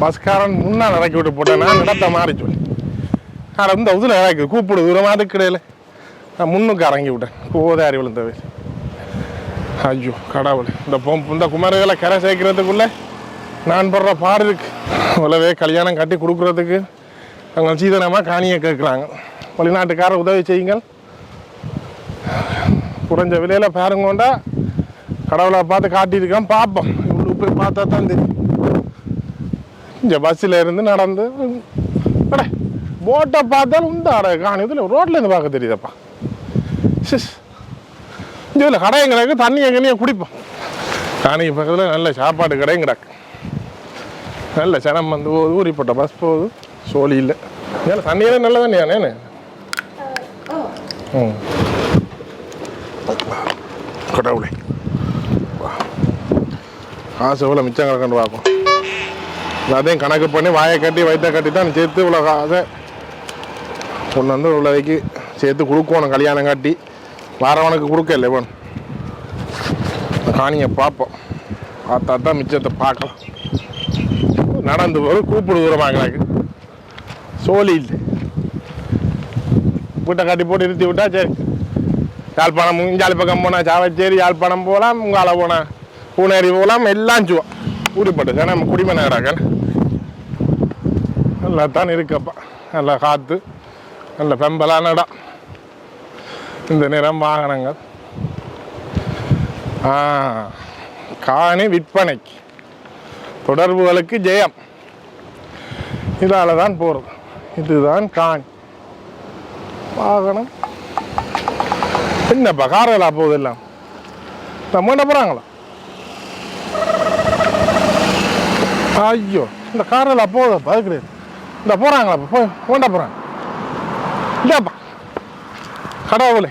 பஸ்காரன் முன்னால் இறக்கி விட்டு போட்டேன். நான் இடத்த மாறி சொல்லி ஆனால் இந்த இதில் இறக்கி. கூப்பிடு தூரமாக கிடையில. நான் முன்னுக்கு இறங்கி விட்டேன். கோதாரி விழுந்தவை ஐயோ கடவுள். இந்த பொம்பு இந்த குமரகளை கரை சேர்க்கறதுக்குள்ளே நான் படுற பாடு இருக்கு. உலவே கல்யாணம் கட்டி கொடுக்குறதுக்கு அவங்க சீதனமாக காணியை கேட்குறாங்க. வெளிநாட்டுக்காரர் உதவி செய்யுங்கள். குறைஞ்ச விலையில் பாருங்கோண்டா. கடவுளை பார்த்து காட்டியிருக்கேன். பார்ப்போம் இவ்வளோ போய் பார்த்தா தான் தெரியும். இங்கே பஸ்ஸில் இருந்து நடந்து அட போட்டை பார்த்தாலும் இந்த அட காணி இதில் ரோட்ல இருந்து பார்க்க தெரியுதப்பா. சிஸ் இதில் கடை எங்க கிடக்கு தண்ணி எங்கேயே குடிப்போம். காணிக்கு பக்கத்தில் நல்ல சாப்பாடு கடையும் கிடக்கு. நல்ல சனம் வந்து போகுது ஊறிப்பட்ட பஸ் போகுது. சோழி இல்லை. ஏன்னா தண்ணியெல்லாம் நல்ல தண்ணியானே ம். கடவுளே. காசு எவ்வளோ மிச்சம் கிடக்குன்னு பார்ப்போம். அதையும் கணக்கு பண்ணி வாயை கட்டி வயிற்ற கட்டி தான் சேர்த்து இவ்வளோ காசை கொண்டு வந்து இவ்வளோதைக்கு சேர்த்து கொடுக்கணும் கல்யாணம் காட்டி. வாரவனுக்கு கொடுக்கல இவன். காணியை பார்ப்போம். பார்த்தா தான் மிச்சத்தை பார்க்கலாம். நடந்து போகிற கூப்பிடு தூரமாக எனக்கு சோழி இல்லை. வீட்டை கட்டி போட்டு நிறுத்தி விட்டா சரி. யாழ்ப்பாணம் இஞ்சாலி பக்கம் போனால் சாவச்சேரி யாழ்ப்பாணம் போகலாம் உங்கால போனால் பூனேரி போகலாம் எல்லாம் சுவா. ஊடிப்பட்டு சார் நம்ம குடிம நல்லா தான் இருக்கப்பா. நல்லா காற்று நல்ல பெம்பலான இடம் இந்த நிறம் வாகனங்கள். காணி விற்பனைக்கு தொடர்புகளுக்கு ஜெயம். இதால தான் போகிறது இதுதான் காணி. வாகனம். என்னப்பா காரெல்லாம் போகுது எல்லாம்? நம்ம என்ன போகிறாங்களா ஐயோ இந்த காரில் போகுதப்பா அது கிடையாது இந்த போகிறாங்களாப்பா போய் போண்டா போகிறாங்க இல்லையாப்பா கடவுளே.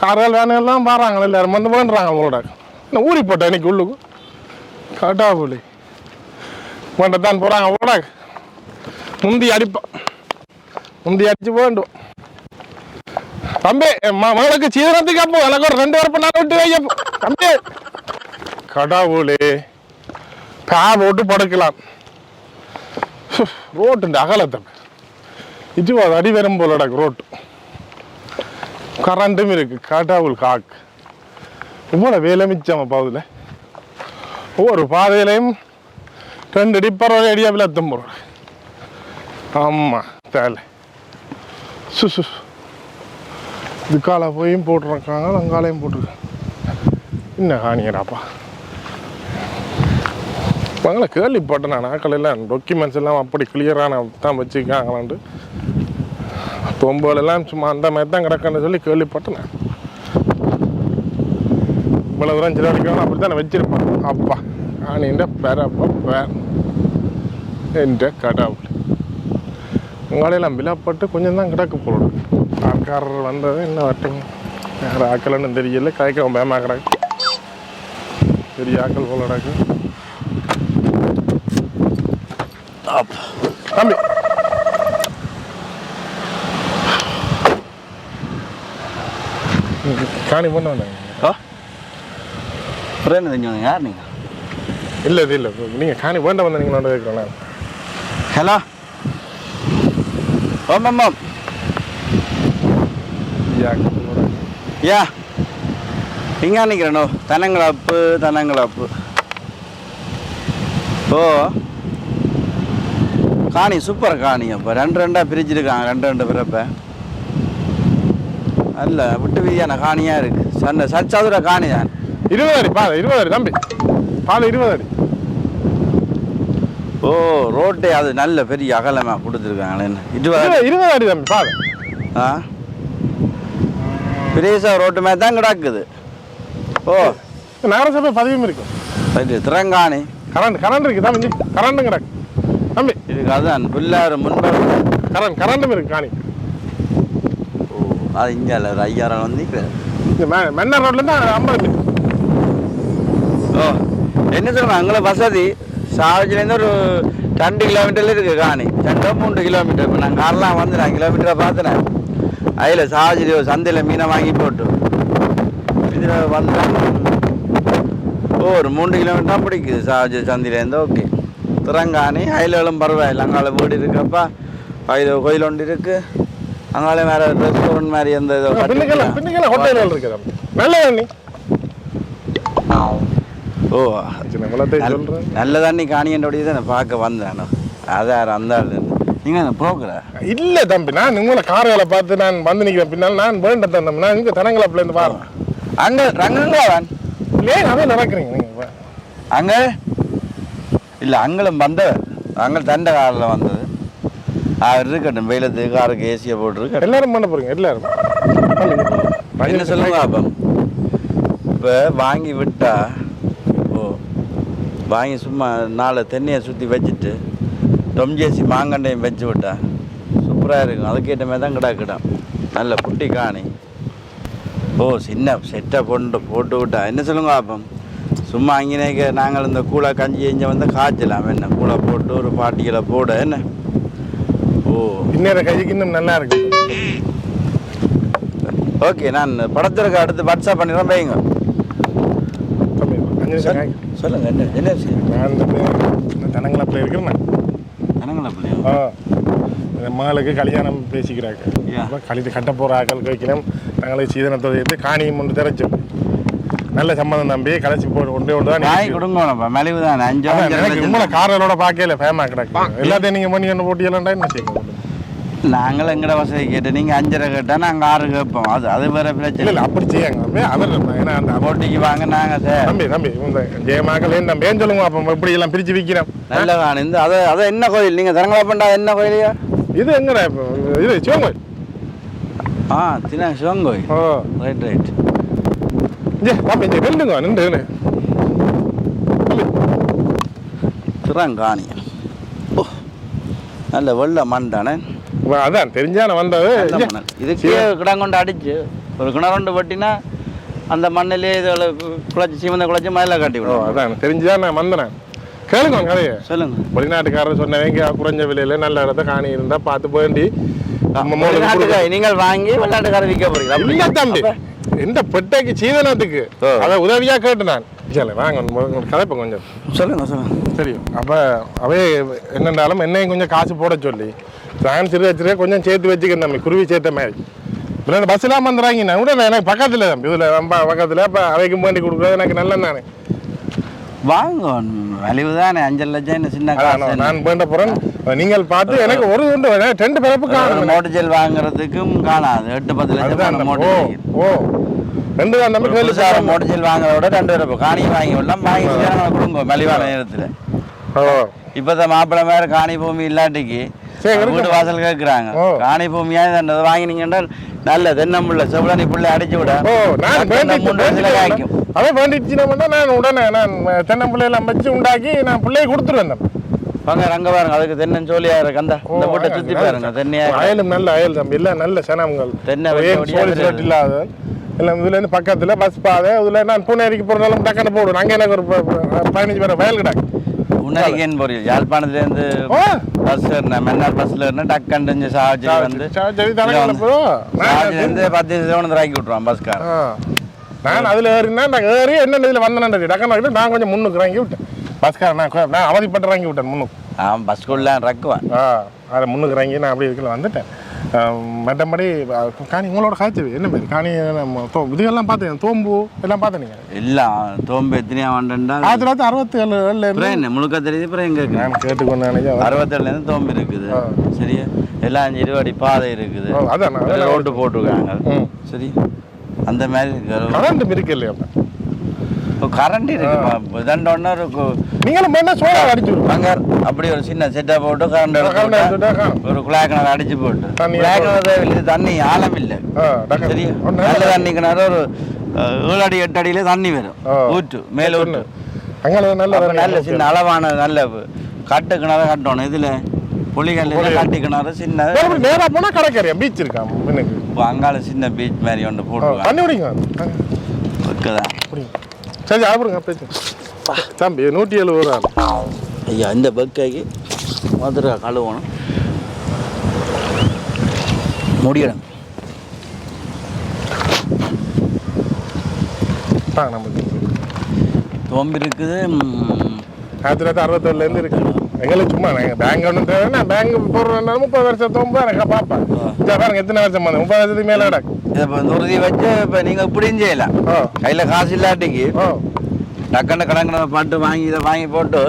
காரால் வேணும் பாடுறாங்களே எல்லாரும் வந்து வேண்டுறாங்க உங்களோட. நான் ஊறி போட்டேன் இன்னைக்கு உள்ளுக்கு. கடவுளே. வேண்டத்தான் தான் போகிறாங்க உங்களோட. முந்தி அடிப்பான் முந்தி அடிச்சு வேண்டும் தம்பி மகளுக்கு சீதனத்துக்கு அப்போ எனக்கு ஒரு ரெண்டு பேர் பண்ணாலும் விட்டு வைக்க தம்பி. கடவுளே. பா போட்டு படுக்கலாம். ரோட்டு அகலத்தை இது அடி வரும் போல ரோட்டு. கரண்ட்டும் இருக்கு. கடவுள் காக்கு இவ்வளோ வேலை மிச்சம் பாதுல ஒவ்வொரு பாதையிலையும் ரெண்டு டிப்பர் வரை அடியா விளத்தும் போகிறோம் ஆமாம் தேலை. சு சு இதுக்கால போயும் போட்டுருக்காங்க அங்காலையும் போட்டிருக்காங்க. என்ன காணியடாப்பா அவங்கள கேள்விப்பட்டேன் நான். நாட்கள் எல்லாம் டாக்குமெண்ட்ஸ் எல்லாம் அப்படி கிளியரான தான் வச்சுருக்காங்களான்ட்டு. பொம்பளெல்லாம் சும்மா அந்த மாதிரி தான் கிடக்குன்னு சொல்லி கேள்விப்பட்டேன் நான். இவ்வளோ தூரம் சில வரைக்கும் அப்படி தான் வச்சுருப்பேன் அப்பா காணின்ற பெறப்ப பேர் என்ற கடவுள். உங்களையெல்லாம் விலப்பட்டு கொஞ்சம் தான் கிடக்கு போகணும் ஆட்காரர் வந்தது என்ன வரட்டுங்க? யார் ஆக்கலன்னு தெரியல. கதைக்க பயமாக கிடக்கு. பெரிய ஆக்கள் போல கிடக்கு. அப்பா. தம்பி காணி பண்ண என்ன தெரிஞ்சவங்க யார் நீங்கள் இல்லை இது இல்லை. நீங்கள் காணி வேண்ட வந்தீங்களோட கேட்குறேன் ஹலோ? ஓம் ஓம் ஓம் யா இங்கே நிற்கிறேனோ தனங்களாப்பு தனங்களாப்பு ஓ. காணி சூப்பர் காணி. அப்போ ரெண்டு ரெண்டாக பிரிச்சிருக்காங்க ரெண்டு ரெண்டு பிறப்ப. அல்ல விட்டு வீதியான காணியாக இருக்குது சன்ன சச்சதுர காணி தான். இருபது அடி பாதை இருபது அடி தம்பி. பாதை இருபது அடி. ஓ ரோட்டே அது நல்ல பெரிய அகலமாக கொடுத்துருக்காங்களே. என்ன இருபது இருபது அடி தம்பி பாதை ஆ? பெரியசா ரோட்டு மேலே தான் கிடக்குது. ஓ. நகரசபை பதிவும் இருக்கும் சரி திறங்காணி. கரண்ட் கரண்ட் இருக்கு தம்பி. கரண்ட்டும் கிடக்கு. தம்பி. இதுக்கு அதுதான் பிள்ளாறு முன்பு. கரண்ட் கரண்ட்டும் இருக்கு காணி. ஓ அது இங்கே இல்லை ஒரு ஐயாயிரம் வந்து. இந்த மென்னர் ரோட்லேருந்து ஐம்பது ஓ என்ன சொல்லணும் அங்கே வசதி. சாவச்சிலேருந்து ஒரு ரெண்டு கிலோமீட்டர்ல இருக்கு காணி. ரெண்டோ மூன்று கிலோமீட்டர் இப்போ நான் கார்லாம் வந்து நான் கிலோமீட்டரை பார்த்தேன் அதில் ஒரு சந்தையில் மீனை வாங்கி போட்டு. இதில் வந்தேன். ஓ ஒரு மூன்று கிலோமீட்டர் தான் பிடிக்குது சாவச்சி சந்தையிலேருந்து ஓகே. திறங்காணி அயலும் பரவாயில்லை. அங்கால வீடு இருக்கப்பா இது கோயில் ஒன்று இருக்கு. அங்கால வேற ரெஸ்டாரண்ட் மாதிரி எந்த இதோ இருக்குது தம்பி நல்ல தண்ணி. ஓ. நல்ல தண்ணி காணியண்டோடைய தான் பார்க்க வந்தேன். அதான் அந்த ஆள் நீங்கள் போக்குற இல்லை தம்பி நான் உங்களை கார்களை பார்த்து நான் வந்து நிற்கிறேன் பின்னால் நான் வேண்ட தம்பி நான் இங்கே தனங்கலப்பிலேருந்து பாருங்க அங்கே ரங்கங்களா வான் ஏன் அதே நடக்கிறீங்க. நீங்கள் அங்கே? இல்லை அங்களும் வந்தவர் அங்கே தண்டை காரில் வந்தது. அவர் இருக்கட்டும் வெயிலத்துக்கு காருக்கு ஏசியை போட்டுருக்கு எல்லாரும் பண்ண போறீங்க எல்லாரும். என்ன சொல்லுங்க அப்போ? இப்போ வாங்கி விட்டா ஓ வாங்கி சும்மா நாலு தென்னையை சுற்றி வச்சுட்டு தொம்ஜேசி மாங்கண்டையும் வச்சு விட்டா சூப்பராக இருக்கும். அதுக்கேற்ற மாதிரி தான் கிடாக்கிடும். நல்ல குட்டி காணி. ஓ சின்ன செட்டை கொண்டு போட்டு விட்டா. என்ன சொல்லுங்க அப்போ? சும்மா அங்கேனே நாங்கள் இந்த கூழை கஞ்சி எஞ்ச வந்து காய்ச்சலாம். என்ன கூழை போட்டு ஒரு பாட்டிகளை போட என்ன? ஓ. இன்னொரு கைக்கு இன்னும் நல்லா இருக்கு. ஓகே நான் படத்திற்கு அடுத்து வாட்ஸ்அப் பண்ணிடுறேன் காய். சொல்லுங்க என்ன என்ன விஷயம்? நான் இந்த தனங்கலப்பில் இருக்கிறேன் நான். என்னங்களா பிள்ளையா? மகளுக்கு கல்யாணம் பேசிக்கிறாங்க. கழித்து கட்ட போகிற ஆக்கள் வைக்கணும் நாங்களுக்கு சீதனத்தை எடுத்து காணியும் ஒன்று திரைச்சோம் நல்ல சம்மந்தம் தம்பி. கடைசி போட்டு ஒன்றே ஒன்று தான் நாய். கொடுங்கப்பா மெலிவு தான் அஞ்சு எனக்கு உங்களை கார்களோட பார்க்கல ஃபேமா கிடக்கு. எல்லாத்தையும் நீங்கள் பண்ணி ஒன்று போட்டியலாண்டா என்ன செய்யுங்க நாங்கள் எங்கட வசதி கேட்டு நீங்கள் அஞ்சரை கேட்டா நாங்கள் ஆறு கேட்போம். அது அது வேற பிரச்சனை. இல்லை அப்படி செய்யாங்க. அவர் ஏன்னா அந்த போட்டிக்கு வாங்க நாங்கள் சார் தம்பி தம்பி இந்த ஜெயமாக்கள் என்ன பேன் சொல்லுங்க அப்போ இப்படி எல்லாம் பிரித்து விற்கிறோம் நல்ல காணி. இந்த அதை அதை என்ன கோயில்? நீங்கள் தரங்களா பண்ணா என்ன கோயிலையா இது எங்கடா இப்போ இது சிவங்கோயில் ஆ தினா சிவங்கோயில் ஓ. ரைட் ரைட் ஜே தம்பி இங்கே நின்றுங்க நின்று நின்று. தம்பி திறங்காணி ஓ நல்ல வெள்ள மண்டானே வா, அதான் தெரிஞ்சான வந்தது இதுக்கே கிடங்கொண்டு அடிச்சு ஒரு கிணறுண்டு வெட்டினா அந்த மண்ணிலே இதில் குழச்சி சீமந்த குழச்சி மயில காட்டி ஓ விடுவோம் அதான் தெரிஞ்சுதான் நான் வந்தேன் கேளுங்க கதையை சொல்லுங்க வெளிநாட்டுக்காரர் சொன்னவங்க குறைஞ்ச விலையில நல்ல இடத்த காணி இருந்தா பார்த்து வேண்டி நீங்கள் வாங்கி வெளிநாட்டுக்கார விற்க போறீங்க இல்ல தம்பி இந்த பெட்டைக்கு சீதனத்துக்கு? ஓ. அதை உதவியா கேட்டு நான். சரி வாங்க கதைப்ப கொஞ்சம். சொல்லுங்க சொல்லுங்க. தெரியும் அப்போ அவே என்னென்றாலும் என்னையும் கொஞ்சம் காசு போட சொல்லி நான் சிறு வச்சிருக்க கொஞ்சம் சேர்த்து வச்சுக்கிறேன் தம்பி குருவி சேர்த்த மாதிரி. இப்போ பஸ் இல்லாமல் வந்துடுறாங்க நான் கூட எனக்கு பக்கத்தில் தம்பி இதில் ரொம்ப பக்கத்தில் இப்போ அவைக்கும் வேண்டி கொடுக்குறது எனக்கு நல்லது தானே வாங்க வலிவு தானே அஞ்சல் லட்சம் என்ன சின்ன காசு நான் வேண்ட போகிறேன் நீங்கள் பார்த்து எனக்கு ஒரு உண்டு. ரெண்டு பிறப்பு காணும். மோட்டர் ஜெல் வாங்குறதுக்கும் காணாது. எட்டு பத்து லட்சம் மோட்டர் ஓ ரெண்டு தான் தம்பி கேள்வி புதுசாக மோட்டர் ஜெல் வாங்குறத விட ரெண்டு பேரும் காணி வாங்கி விடலாம். வாங்கி கொடுங்க மலிவான நேரத்தில். இப்போ தான் மாப்பிள்ளை மேலே காணி பூமி இல்லாட்டிக்கு சரி, வீடு இருக்கட்டும். வாசல் கேட்குறாங்க. காணி தண்டது வாங்கினீங்கன்னா நல்ல தென்னம்புள்ள செவ்வளனி புள்ளை அடிச்சு விட. ஓ நான் அடுத்த காய்க்கும் அதே வேண்டிச்சுன்னா நான் உடனே நான் தென்னம்பிள்ளையெல்லாம் வச்சு உண்டாக்கி நான் பிள்ளையை கொடுத்துருவேன் வாங்க அங்க பாருங்க அதுக்கு தென்னன் சோழியா இருக்கு? அந்த இந்த வீட்டை சுத்தி பாருங்க தென்னையா. அயலும் நல்ல அயல் தம்பி இல்லை நல்ல சனங்கள் தென்னை சோழி சோட்டு இல்லாத. இல்லை இதுலேருந்து பக்கத்தில் பஸ் பாதை இதில் நான் பூனேரிக்கு போகிறதாலும் டக்குன்னு போடுவேன். அங்கே எனக்கு ஒரு பதினஞ்சு பேர் வயல் கிடாக்கு. உன்னரிக்கேன் பொரியல் யாழ்ப்பாணத்துலேருந்து பஸ் ஏறினேன் மன்னார் பஸ்ல ஏறினா டக்கண்டு சாவச்சி வந்து சரி, சரி தலைகளை போ நான் சாவச்சிலேருந்து பத்து நிமிஷம் இறக்கி விட்ருவான் பஸ்கார் ஆ. நான் அதில் ஏறினா நான் ஏறி என்ன இதில் வந்தேன் டக்குன்னு வாங்கிட்டு நான் கொஞ்சம் முன்னுக்கு இறங்கி விட்டேன். பஸ்கார நான் நான் அவதிப்பட்டு இறங்கி விட்டேன் முன்னுக்கு. அவன் பஸ்குள்ள ரக்குவான் ஆ அதை முன்னுக்கு இறங்கி நான் அப்படி இருக்கல வந்துட்டேன். ஆ, மற்றபடி ஆ, காணி உங்களோட காய்ச்சி என்ன மாதிரி? காணி இதுகெல்லாம் பார்த்தேன் தோம்பு எல்லாம் பார்த்தேன் நீங்கள் எல்லாம் தோம்பு எத்தனையா வந்துட்டா ஆயிரத்தி தொள்ளாயிரத்தி அறுபத்தி ஏழு என்ன முழுக்க தெரியுது அப்புறம் எங்க நான் கேட்டுக்கொண்டு நினைக்கிறேன். அறுபத்தேழுலேருந்து தோம்பு இருக்குது. சரியா? எல்லாம் அஞ்சு இருபடி பாதை இருக்குது. அதான் ரோட்டு போட்டிருக்காங்க. சரி. அந்த மாதிரி கரண்ட் இருக்கு இல்லையா அப்ப? கரண்ட் இருக்கு இதண்டோன்னா இருக்கு நீங்களும் வேணா சோழ அடிச்சு பங்கர் அப்படி ஒரு சின்ன செட்டை போட்டு கரண்ட். ஒரு குழாய் கிணறு அடிச்சு போட்டு குழாய் கிணறு தண்ணி ஆழம் இல்லை. சரியா நல்ல தண்ணி கிணறு ஒரு ஏழு அடி எட்டு அடியில தண்ணி வரும். ஊற்று மேல ஊற்று அங்கே. நல்ல சின்ன அளவான நல்ல கட்டு கிணறு கட்டணும் இதுல புளிகல்ல கட்டி கிணறு சின்ன வேற எப்படி நேரா போனா கடற்கரையா? பீச் இருக்கா? எனக்கு இப்போ அங்கால சின்ன பீச் மாதிரி ஒன்று போட்டுருவாங்க தண்ணி தான் புரியுங்க சரி சாப்பிடுங்க தம்பி நூற்றி எழுபது ரூபா. ஐயா இந்த பக்கைக்கு மதுரை கழுவணும். முடியணும். நமக்கு தோம்பு இருக்குது ஆயிரத்தி தொள்ளாயிரத்தி அறுபத்தேழுலேருந்து இருக்கு. எங்களுக்கு சும்மா நாங்கள் பேங்க் ஒன்றும் தேவை நான் பேங்க் போடுறேன் முப்பது வருஷம் தொம்பது எனக்கு பார்ப்பேன் இதை பாருங்க எத்தனை வருஷம் வந்து முப்பது வருஷத்துக்கு மேலே கிடக்கு. இப்போ இந்த உறுதி வச்சு இப்போ நீங்கள் இப்படியும் செய்யலாம். கையில் காசு இல்லாட்டிக்கு டக்குன்னு கணக்கில் பாட்டு வாங்கி இதை வாங்கி போட்டு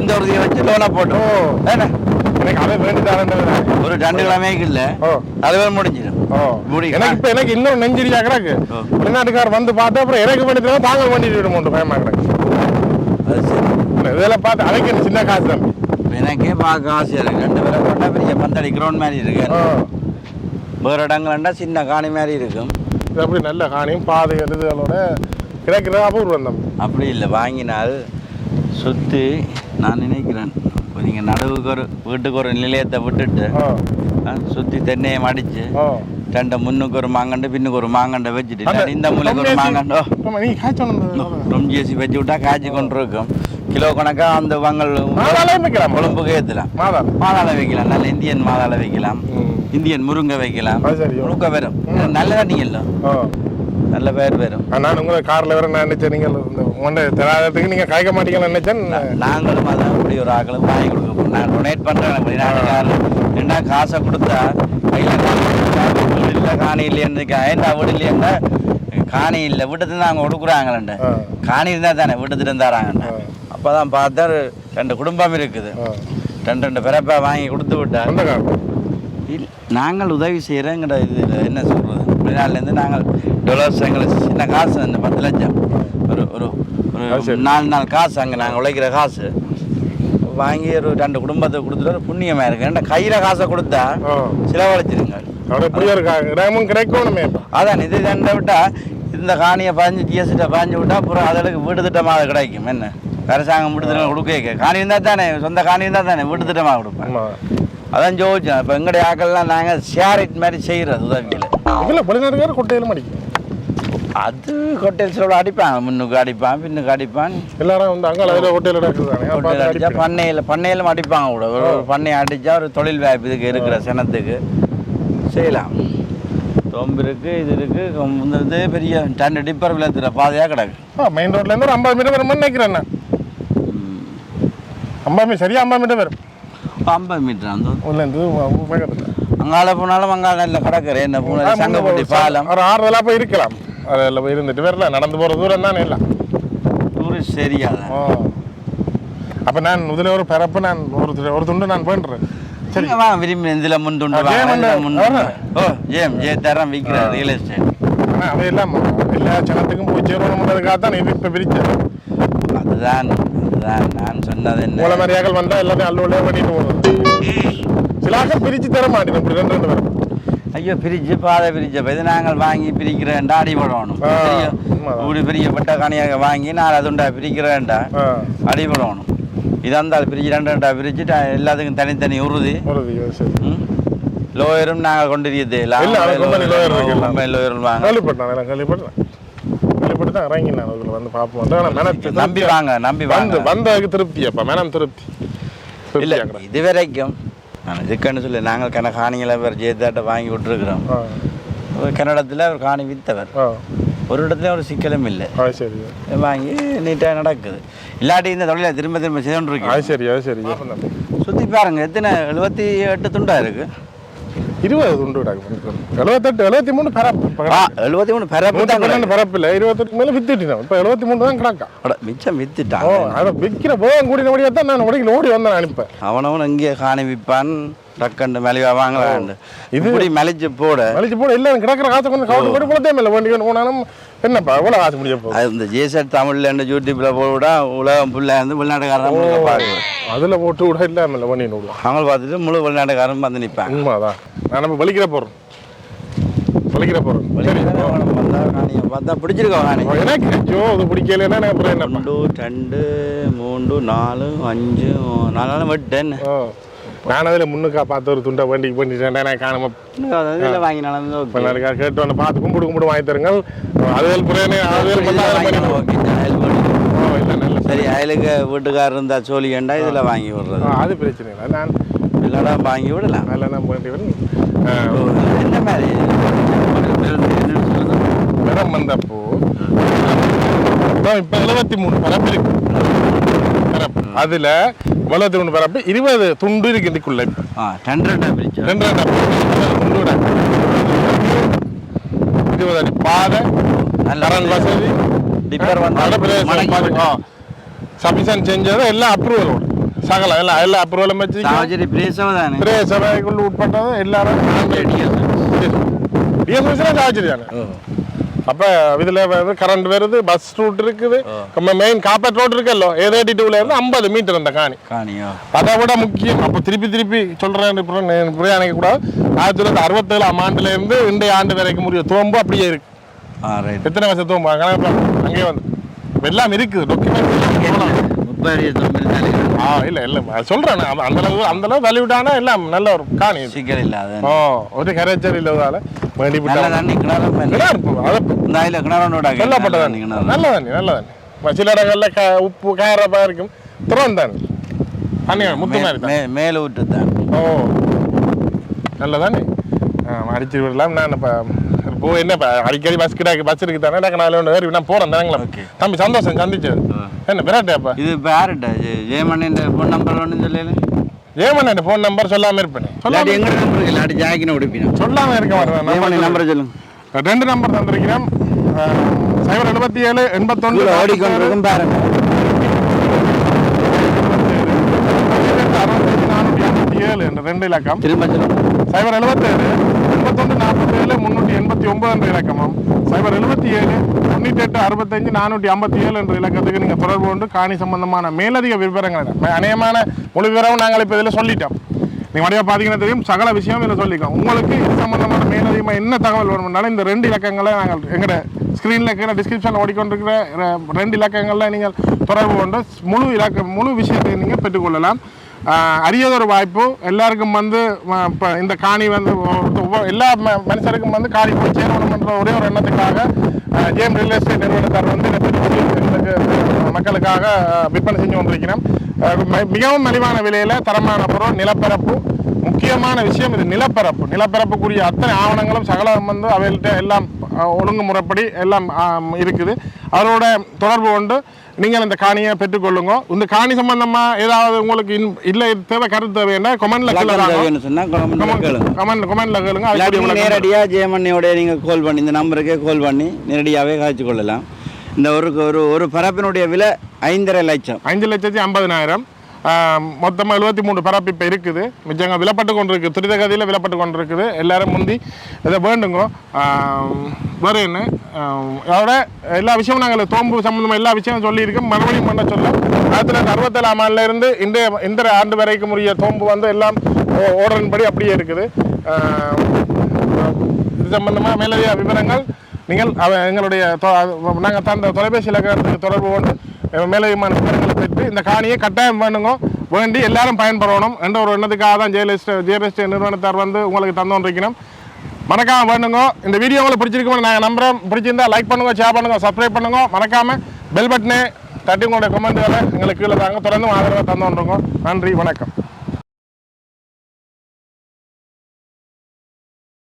இந்த- உறுதியை வச்சு லோனை போட்டு. எனக்கு அதை வேண்டி தரேன் ஒரு ரெண்டு கிழமைக்கு இல்லை. அதுவே முடிஞ்சிடும். எனக்கு இப்போ எனக்கு இன்னும் நெஞ்சிரியா கிடக்கு. வெளிநாட்டுக்கார் வந்து பார்த்து அப்புறம் எனக்கு வேண்டி தரேன் தாங்கள் வேண்டி விட பயமா கிடக்கு. சரி இதெல்லாம் பார்த்து எனக்கு சின்ன காசு தம்பி எனக்கே பார்க்க ஆசையாக இருக்குது ரெண்டு பேரை போட்டால் பெரிய பந்தடி கிரவுண்ட் மாதிரி இருக்கு. வேறு இடங்கள்ண்டா சின்ன காணி மாதிரி இருக்கும். இது அப்படி நல்ல காணியும் பாதை இதுகளோட கிடைக்கிற அபூர்வம் தம்பி அப்படி இல்லை வாங்கினால் சுற்றி நான் நினைக்கிறேன். இப்போ நீங்கள் நடுவுக்கு ஒரு வீட்டுக்கு ஒரு நிலையத்தை விட்டுட்டு சுற்றி தென்னையை மடித்து ஓ ரெண்டு முன்னுக்கு ஒரு மாங்கண்டு பின்னுக்கு ஒரு மாங்கண்டை வச்சுட்டு அந்த இல்லாட்டி இந்த மூலைக்கு ஒரு ரொம்பேசி- மாங்கண்டோ ஆமா, நீ காய்ச்சணும் ரொம்ப ஜேசி வச்சு விட்டா காய்ச்சி கொண்டு இருக்கும் கிலோ கணக்காக அந்த வங்கல் வைக்கலாம் கொழும்புக்கு ஏற்றலாம் மாதா மாதாளை வைக்கலாம் நல்ல இந்தியன் மாதாளை வைக்கலாம். இந்தியன் முருங்கை வைக்கலாம் முழுக்க வரும் நல்ல தண்ணிங்கல்ல ஓ நல்ல பேர் வரும் நான் உங்களை கார்ல வர நான் நினைச்சேன் நீங்கள் இந்த உண்டை தராததுக்கு நீங்க காய்க்க மாட்டீங்கன்னு நினைச்சேன். நாங்களும் அதான் இப்படி ஒரு ஆக்களும் வாங்கி கொடுக்க. நான் டொனேட் பண்ணுறேன் வெளிநாட்டுக்காரர் என்ன காசை கொடுத்தா காணி இல்லைன்னு ஏன்டா வீடு இல்லையா காணி இல்லை வீட்டுக்கு நாங்கள் கொடுக்குறாங்களேன்ட்டு ஆ. காணி இருந்தால் தானே வீட்டுக்கு இருந்தாராங்கண்ணே ஆ. அப்போ தான் பார்த்தா ரெண்டு குடும்பம் இருக்குது. ரெண்டு ரெண்டு பிறப்பா வாங்கி கொடுத்து விட்டா நாங்கள் உதவி செய்கிறோங்கிற இது என்ன சொல்கிறது வெளிநாட்டிலேருந்து நாங்கள் டாலர்ஸ் எங்களுக்கு சின்ன காசு இந்த பத்து லட்சம். ஒரு ஒரு ஒரு. நாலு நாலு காசு அங்கே நாங்கள் உழைக்கிற காசு. வாங்கி ஒரு ரெண்டு குடும்பத்துக்கு கொடுத்துட்டு ஒரு புண்ணியமாக இருக்கு. ஏன்னா கையில் காசை கொடுத்தா செலவழிச்சிருங்க. அப்படியே அதான் நிதி தண்டை விட்டா இந்த காணியை பாஞ்சு டிஎஸ்கிட்ட பாஞ்சு விட்டா அப்புறம் அதற்கு வீட்டு திட்டமாக கிடைக்கும் என்ன அரசாங்கம் வீட்டு திட்டம் கொடுக்க காணி இருந்தால் தானே சொந்த காணி இருந்தால் தானே வீட்டு கொடுப்பேன் அதான் ஜோதிச்சோம் இப்போ எங்களுடைய ஆக்கள்லாம் நாங்கள் ஷேரிட் மாதிரி செய்கிறது உதவியில் இல்லை பொலிநாட்டுக்காரர் கொட்டையிலும் அடிக்கும் அது கொட்டையில் சொல்ல அடிப்பாங்க முன்னுக்கு அடிப்பான் பின்னுக்கு அடிப்பான் எல்லாரும் வந்து அங்கே அதில் கொட்டையில் கொட்டையில் அடித்தா பண்ணையில் பண்ணையிலும் அடிப்பாங்க கூட ஒரு பண்ணையை அடித்தா ஒரு தொழில் வாய்ப்பு இதுக்கு இருக்கிற சினத்துக்கு செய்யலாம். ரொம்ப இருக்குது இது இருக்குது முந்தினது பெரிய ரெண்டு டிப்பர் விளையாத்துற பாதையாக கிடக்கு. மெயின் ரோட்ல இருந்து ஒரு ஐம்பது மீட்டர் வரும்னு நினைக்கிறேன் நான். ஐம்பது மீட்டர் சரியா ஐம்பது மீட்டர் வரும். ஐம்பது மீட்டர் அந்த உள்ளேருந்து அங்கால போனாலும் அங்கால இல்லை கிடக்குறேன் என்ன போன சங்கப்பட்டி பாலம். ஒரு ஆறு வேலை போய் இருக்கலாம். அதில் போய் இருந்துட்டு வரல நடந்து போகிற தூரம் தானே எல்லாம். டூரிஸ்ட் ஓ அப்போ நான் முதல்ல ஒரு பிறப்பு நான் ஒரு ஒரு துண்டு நான் பண்ணுறேன் வா விரும்பி இதில் வாங்க அண்ணா, இதுல. ஓ ஜேம் ஜே தரம் விற்கிற ரியல் எஸ்டேட் அவையெல்லாம் எல்லா ஜனத்துக்கும் போய் சேரணுன்றதுக்காக தான் இது இப்போ பிரிச்சது. அதுதான் அதுதான். நான் சொன்னது என்ன? மாதிரியாக வந்தால் எல்லாத்தையும் அல்லோலே பண்ணிட்டு போகணும் சில ஆக்கள் பிரித்து தர மாட்டேன் இப்படி ரெண்டு ரெண்டு பேரும். ஐயோ பிரிச்சு பாதை பிரிச்ச. இது நாங்கள் வாங்கி பிரிக்கிறேன்டா அடிபடணும். இப்படி பெரிய பட்ட காணியாக வாங்கி நான் அதுண்டா பிரிக்கிறேன்டா. ஆ. அடிபடணும் இதாக இருந்தால் பிரிச்சு ரெண்டு ரெண்டா பிரிச்சுட்டு எல்லாத்துக்கும் தனித்தனி உறுதி ஒரு சரி? லோயரும் நாங்கள் கொண்டு இருக்குது இல்ல, அது company lawyer இருக்கு எல்லாம். லோயரும் வாங்க. கேள்விப்பட்டேன் நான் கேள்விப்பட்டேன். கேள்விப்பட்டு தான் இறங்கி நான் அதில் வந்து பார்ப்போம். வந்து ஆனால் மன நம்பி வாங்க நம்பி வாங்க. வந்ததுக்கு திருப்தி அப்போ மனம் திருப்தி. இல்லை. இது வரைக்கும் நான் இதுக்குன்னு சொல்லி நாங்கள் கன காணிகளை பேர் ஜெயத்தாட்ட வாங்கி விட்டுருக்குறோம். கன்னடத்தில் ஒரு காணி வித்தவர். ஒரு இடத்துல ஒரு சிக்கலும் இல்லை. சரி. வாங்கி நீட்டாக நடக்குது. இல்லாட்டி இந்த தொழிலை திரும்ப திரும்ப செய்து அது இருக்கு சரி. சரி சுற்றி பாருங்க எத்தனை எழுபத்தி எட்டு துண்டா இருக்கு? இருபது துண்டு எழுபத்தெட்டு எழுபத்தி மூணு பரப்பு எழுபத்தி மூணு தான் பன்னெண்டு பரப்பு இல்லை இருபத்தெட்டு மேலே வித்துட்டினோம் இப்போ எழுபத்தி மூணு தான் கிடக்கா. அட, மிச்சம் வித்துட்டான். அதை விற்கிற போதும் கூடினபடியாக தான் நான் உடைக்கல ஓடி வந்தேன் அனுப்பேன் அவனவன் இங்கே காணி விற்பான் டக்கண்டு மெலிவா வாங்கலாண்டு இது- இப்படி மெலிச்சு போட. மலிச்சு போட. இல்லை கிடக்கிற காசை கொஞ்சம் கவுண்ட் போட்டு போலத்தே இல்லை. வண்டி கொண்டு போனாலும் என்னப்பா எவ்வளோ காசு முடிய போகுது? இந்த ஜேசட் தமிழ்ல யூடியூப்ல போட உலகம் ஃபுல்லாக இருந்து வெளிநாட்டுக்காரன் பார்க்குறேன் அதில் போட்டு விட இல்லாமல் விடுவோம் அவங்க பார்த்துட்டு முழு வெளிநாட்டுக்காரன் வந்து நிற்பாங்க உண்மைதான். நான் நம்ம வலிக்கிற போகிறோம் வலிக்கிற போகிறோம் பார்த்தா பிடிச்சிருக்கோம் ஓ, எனக்கு ஐயோ அது பிடிக்கலன்னா அப்புறம் என்னப்பா? ரெண்டு ரெண்டு மூன்று நாலு அஞ்சு நாலு நாள் வெட்டேன் நான் அதில் முன்னுக்கா பார்த்து ஒரு துண்டை வண்டிக்கு பண்ணிட்டேன் நான் காணாம இதில் வாங்கி நடந்து இப்போ நாளைக்கு கேட்டு வந்து பார்த்து கும்பிடு கும்பிடு வாங்கி தருங்கள். அதுகள் புரியனே நல்ல சரி அயலுக்கு வீட்டுக்காரர் இருந்தா சோழிகண்டா இதில் வாங்கி விடுறது. அது பிரச்சனை இல்லை. நான் இல்லைடா வாங்கி விடலாம். வேண்டியவன் ஓ, என்ன மாதிரி? விரம் வந்தப்போ இப்போ எழுபத்தி மூணு பரப்பு இருக்கு. அதில் எழுபத்தி மூணு பரப்பு இருபது துண்டு இருக்கு இதுக்குள்ள. ரெண்டு ரெண்டா ரெண்டு இருபது அடி பாதை கரண்ட் வசதி. டிப்பர் வந்து சபிஷன் செஞ்சது எல்லாம் அப்ரூவலோட சகலம் எல்லாம் எல்லா அப்ரூவலும் வச்சு சாவச்சேரி பிரேசவ தானே? திரைய சபைக்குள்ள உட்பட்டது எல்லாரும் டிஎஸ்எஸ்ல சாவச்சிருக்காங்க ஓ. அப்ப இதுல வந்து கரண்ட் வருது பஸ் ரூட் இருக்குது. மெயின் காப்பட் ரோட் இருக்குல்ல ஏ தேர்ட்டி டூல இருந்து ஐம்பது மீட்டர் அந்த காணி. காணியோ அதை விட முக்கியம். அப்ப திருப்பி திருப்பி சொல்றேன் புரியாணிக்க கூடாது. ஆயிரத்தி தொள்ளாயிரத்தி அறுபத்தேழாம் ஆண்டுல இருந்து இன்றைய ஆண்டு வரைக்கும் முடிய தோம்பு அப்படியே இருக்கு. எத்தனை வருஷம் தோம்பு? கணக்கு அங்கேயே வந்து. எல்லாம் இருக்குது. டாக்குமெண்ட் ஆ இல்ல இல்ல. அது சொல்றேன் நான். அந்த அளவு அந்த அளவு வேல்யூடான எல்லாம் நல்ல ஒரு காணி. சிக்கல் இல்லாத. ஓ ஒரு கரைச்சல் இல்லாதால நல்ல தண்ணி நல்லா அதை இந்த அதில் கிணறோட சொல்லப்பட்ட தண்ணி. நல்ல தண்ணி நல்ல தண்ணி சில இடங்கள்ல க உப்பு காரப்பா இருக்கும் திறன் தண்ணி. தண்ணி முத்து மாதிரி தான் மேல விட்டு தான் ஓ. நல்ல தண்ணி. அடிச்சு விடலாம் நான் இப்போ இப்போ என்ன அடிக்கடி பஸ் கிட்ட பஸ் இருக்கு தானே நாலு ஒன்று வேறு நான் போகிறேன் தானங்களா. தம்பி சந்தோஷம் சந்திச்சது என்ன விராட்டே அப்பா? இது இப்போ யாருட்டா ஜெயமணின் ஃபோன் நம்பர் ஒன்று சொல்லல ஏமன் என் ஃபோன் நம்பர் சொல்லாம இருப்பேன். சொல்லாம எங்க நம்பர் இல்லாட்டி ஜாக்கின உடுப்பினா. சொல்லாம இருக்க மாட்டேன். number நம்பரை சொல்லுங்க ரெண்டு நம்பர் தந்திருக்கிறேன். அஹ், சைபர் எழுபத்தி ஏழு எண்பத்தொன்று ஓடிக்கொண்டிருக்கும் பாருங்க. ஏழு என்ற ரெண்டு இலக்கம். திரும்ப சைபர் எழுபத்தேழு எண்பத்தொன்று நாற்பத்தேழு முந்நூற்றி எண்பத்தி ஒன்பது என்ற இலக்கமும். சைபர் எழுபத்தி ஏழு தொண்ணூற்றி எட்டு அறுபத்தஞ்சு நானூற்றி ஐம்பத்தி ஏழு என்ற இலக்கத்துக்கு நீங்கள் தொடர்பு கொண்டு காணி சம்பந்தமான மேலதிக விவரங்கள் அநேகமான முழு விவரம் நாங்கள் இப்போ இதில் சொல்லிட்டோம். நீங்கள் வடிவாக பார்த்தீங்கன்னா தெரியும் சகல விஷயம் இதில் சொல்லிக்கோம் உங்களுக்கு இது சம்பந்தமான மேலதிகமாக என்ன தகவல் வேணும்னாலும் இந்த ரெண்டு இலக்கங்களை நாங்கள் எங்களோட ஸ்க்ரீனில் இருக்கிற டிஸ்கிரிப்ஷனில் ஓடிக்கொண்டிருக்கிற ரெண்டு இலக்கங்களில் நீங்கள் தொடர்பு கொண்டு முழு இலக்க முழு விஷயத்தை நீங்கள் பெற்றுக்கொள்ளலாம். அரியதொரு வாய்ப்பு. எல்லாருக்கும் வந்து இப்போ இந்த காணி வந்து எல்லா ம- மனுஷருக்கும் வந்து காணி போய் சேரணும்ன்ற ஒரே ஒரு எண்ணத்துக்காக ஜேம் ரியல் எஸ்டேட் நிறுவனத்தார் வந்து எங்களுக்கு மக்களுக்காக விற்பனை செஞ்சு கொண்டிருக்கிறோம் மிகவும் மலிவான விலையில தரமான பொருள் நிலப்பரப்பு. முக்கியமான விஷயம் இது நிலப்பரப்பு. நிலப்பரப்புக்குரிய அத்தனை ஆவணங்களும் சகலம் வந்து அவைகிட்ட எல்லாம் ஒழுங்குமுறைப்படி எல்லாம் ஆம், இருக்குது. அவரோட தொடர்பு கொண்டு நீங்கள் இந்த காணியை பெற்றுக்கொள்ளுங்க. இந்த காணி சம்பந்தமா ஏதாவது உங்களுக்கு இல்ல தேவை கருத்து தேவைன்னா கொமெண்ட்ல கமெண்ட் கொமெண்ட்ல கேளுங்க. நேரடியாக ஜெயமணியோட நீங்கள் கால் பண்ணி இந்த நம்பருக்கே கால் பண்ணி நேரடியாகவே காய்ச்சி கொள்ளலாம். இந்த ஒரு ஒரு ஒரு பரப்பினுடைய விலை ஐந்தரை லட்சம். அஞ்சு லட்சத்தி ஐம்பதினாயிரம். மொத்தமாக எழுபத்தி மூணு பரப்பு இப்போ இருக்குது. மிச்சங்க விலப்பட்டு கொண்டு இருக்குது துரித கதியில் விலப்பட்டு கொண்டு இருக்குது எல்லோரும் முந்தி இதை வேண்டுங்க. வேறு என்ன? அதோட எல்லா விஷயமும் நாங்கள் தோம்பு சம்மந்தமாக எல்லா விஷயமும் சொல்லியிருக்கோம். மறுபடியும் பண்ண சொல்ல ஆயிரத்தி தொள்ளாயிரத்தி அறுபத்தேழாம் ஆண்டுல இருந்து இந்த ஆண்டு வரைக்கும் உரிய தோம்பு வந்து எல்லாம் ஓடரின்படி அப்படியே இருக்குது. இது சம்பந்தமாக மேலதிக விவரங்கள் நீங்கள் அவ- எங்களுடைய நாங்கள் தந்த தொலைபேசி இலக்கணத்துக்கு தொடர்பு கொண்டு மேலதிகமான பெற்று இந்த காணியை கட்டாயம் பண்ணுங்க வேண்டி எல்லாரும் பயன்படணும் என்ற ஒரு எண்ணத்துக்காக தான் ஜெயலலிஸ்ட் ஜெயலலிஸ்ட் நிறுவனத்தார் வந்து உங்களுக்கு தந்தோன்றிருக்கணும் மறக்காம பண்ணுங்க இந்த வீடியோ உங்களுக்கு பிடிச்சிருக்கோம் நாங்கள் நம்புறோம். பிடிச்சிருந்தா லைக் பண்ணுங்க ஷேர் பண்ணுங்க சப்ஸ்கிரைப் பண்ணுங்க. மறக்காம பெல் பட்டனே தட்டி உங்களுடைய கமெண்ட்களை எங்களுக்கு கீழே தாங்க. தொடர்ந்து ஆதரவை தந்தோன்றுங்க. நன்றி வணக்கம்.